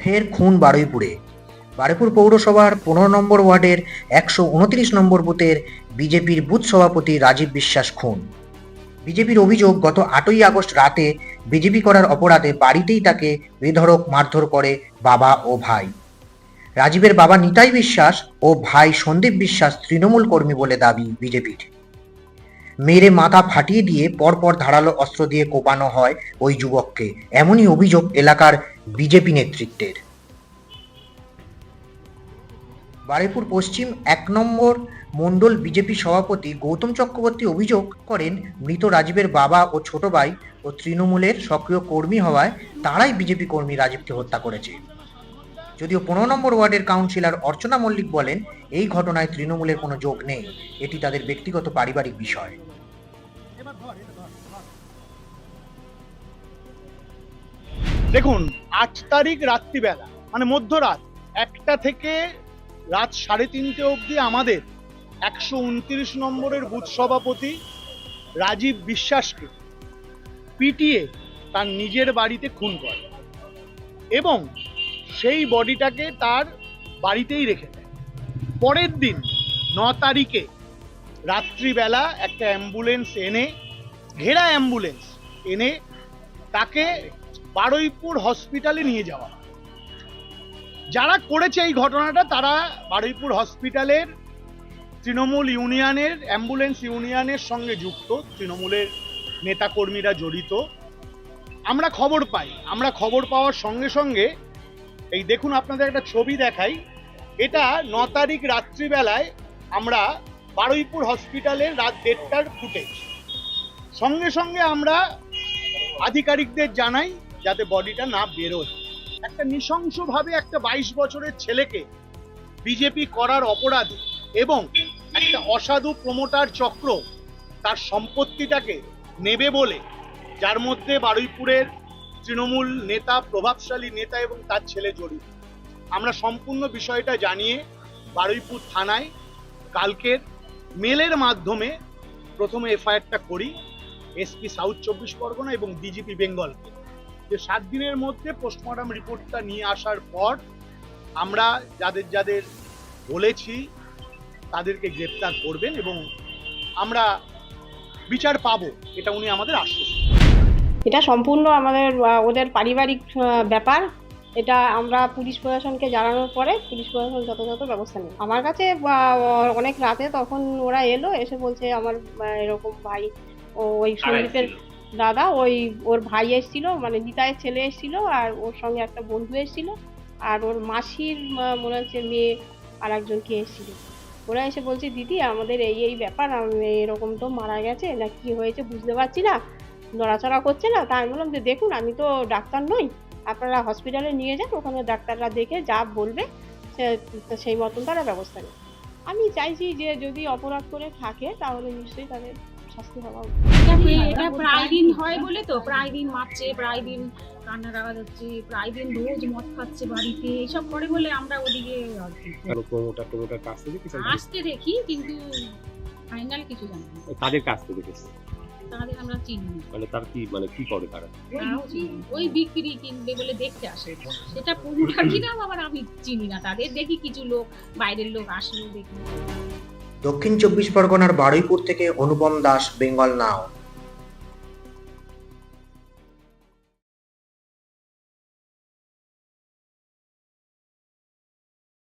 ফের খুন বারুইপুরে। বারুইপুর পৌরসভার পনেরো নম্বর ওয়ার্ডের একশো উনত্রিশ নম্বর বুথের বিজেপির বুথ সভাপতি রাজীব বিশ্বাস খুন। বিজেপির অভিযোগ, গত আটই আগস্ট রাতে বিজেপি করার অপরাধে বাড়িতেই তাকে বেধড়ক মারধর করে বাবা ও ভাই। রাজীবের বাবা নিতাই বিশ্বাস ও ভাই সন্দীপ বিশ্বাস তৃণমূল কর্মী বলে দাবি বিজেপির। মেরে মাথা ফাটিয়ে দিয়ে পরপর ধারালো অস্ত্র দিয়ে কোপানো হয় ওই যুবককে। এমনই অভিযোগ এলাকার বিজেপি নেতৃত্বের। বারুইপুর পশ্চিম এক নম্বর মণ্ডল বিজেপি সভাপতি গৌতম চক্রবর্তী অভিযোগ করেন, মৃত রাজীবের বাবা ও ছোট ভাই ও তৃণমূলের সক্রিয় কর্মী হওয়ায় তারাই বিজেপি কর্মী রাজীবকে হত্যা করেছে। যদিও পনেরো নম্বর ওয়ার্ডের কাউন্সিলর অর্চনা মল্লিক বলেন, এই ঘটনায় তৃণমূলের কোনো যোগ নেই। এটি তাদের ব্যক্তিগত পারিবারিক বিষয়। দেখুন, আট তারিখ রাত্রিবেলা মানে মধ্যরাত, একটা থেকে রাত সাড়ে তিনটে অবধি আমাদের একশো উনত্রিশ নম্বরের বুথ সভাপতি রাজীব বিশ্বাসকে পিটিয়ে তার নিজের বাড়িতে খুন করে এবং সেই বডিটাকে তার বাড়িতেই রেখে দেয়। পরের দিন ন তারিখে রাত্রিবেলা একটা অ্যাম্বুলেন্স এনে ঘেরা অ্যাম্বুলেন্স এনে তাকে বারুইপুর হসপিটালে নিয়ে যাওয়া যারা করেছে এই ঘটনাটা, তারা বারুইপুর হসপিটালের, তৃণমূল ইউনিয়নের, অ্যাম্বুলেন্স ইউনিয়নের সঙ্গে যুক্ত। তৃণমূলের নেতাকর্মীরা জড়িত। আমরা খবর পাই। আমরা খবর পাওয়ার সঙ্গে সঙ্গে, এই দেখুন আপনাদের একটা ছবি দেখাই। এটা ন তারিখ রাত্রিবেলায় আমরা বারুইপুর হসপিটালের রাত দেড়টার ফুটেজ সঙ্গে সঙ্গে আমরা আধিকারিকদের জানাই যাতে বডিটা না বেরোয়। একটা নৃশংসভাবে একটা বাইশ বছরের ছেলেকে বিজেপি করার অপরাধে এবং একটা অসাধু প্রমোটার চক্র তার সম্পত্তিটাকে নেবে বলে, যার মধ্যে বারুইপুরের তৃণমূল নেতা, প্রভাবশালী নেতা এবং তার ছেলে জড়িত। আমরা সম্পূর্ণ বিষয়টা জানিয়ে বারুইপুর থানায় কালকের মেলের মাধ্যমে প্রথমে এফআইআরটা করি। এসপি সাউথ চব্বিশ পরগনা এবং ডিজিপি বেঙ্গলকে যে সাত দিনের মধ্যে পোস্টমর্টম রিপোর্টটা নিয়ে আসার পর আমরা যাদের যাদের বলেছি তাদেরকে গ্রেপ্তার করবেন এবং আমরা বিচার পাবো, এটা উনি আমাদের আশ্বস্ত। এটা সম্পূর্ণ আমাদের ওদের পারিবারিক ব্যাপার। এটা আমরা পুলিশ প্রশাসনকে জানানোর পরে পুলিশ প্রশাসন যথাযথ ব্যবস্থা নেবে। আমার কাছে অনেক রাতে তখন ওরা এলো, এসে বলছে, আমার এরকম ভাই ও ওই সন্দীপের দাদা ওই ওর ভাই এসেছিল মানে নিতাইয়ের ছেলে এসেছিল আর ওর সঙ্গে একটা বন্ধু এসেছিল আর ওর মাসির মনে হচ্ছে মেয়ে আর একজন কে এসেছিল। ওরা এসে বলছে দিদি আমাদের এই এই ব্যাপার এরকম তো মারা গেছে না কি হয়েছে বুঝতে পারছি না নড়াচড়া করছে না। তা আমি বললাম যে দেখুন আমি তো ডাক্তার নই আপনারা হসপিটালে নিয়ে যান ওখানে ডাক্তাররা দেখে যা বলবে সেই মতন তারা ব্যবস্থা নেবে। আমি চাইছি যে যদি অপরাধ করে থাকে তাহলে নিশ্চয়ই তাদের শাস্তি হওয়া এটা প্রায় দিন হয় বলে তো প্রায় দিন মারছে প্রায় দিন কান্নার আওয়াজ হচ্ছে প্রায় দিন রোজ মদ খাচ্ছে বাড়িতে এইসব করে বলে আমরা ওদিকে আসতে দেখি কিন্তু ফাইনাল কিছু জানি তাদের কাছ থেকে দেখেছে? তাদের আমরা চিনি মানে তার কি মানে কি করে তারা? তারা ওই- ওই বিক্রি কিনবে বলে দেখতে আসে। সেটা পুরোটা কিনা আবার আমি চিনি না তাদের দেখি কিছু লোক বাইরের লোক আসলেও দেখি। দক্ষিণ চব্বিশ পরগনার বারুইপুর থেকে অনুপম দাস বেঙ্গল নাও।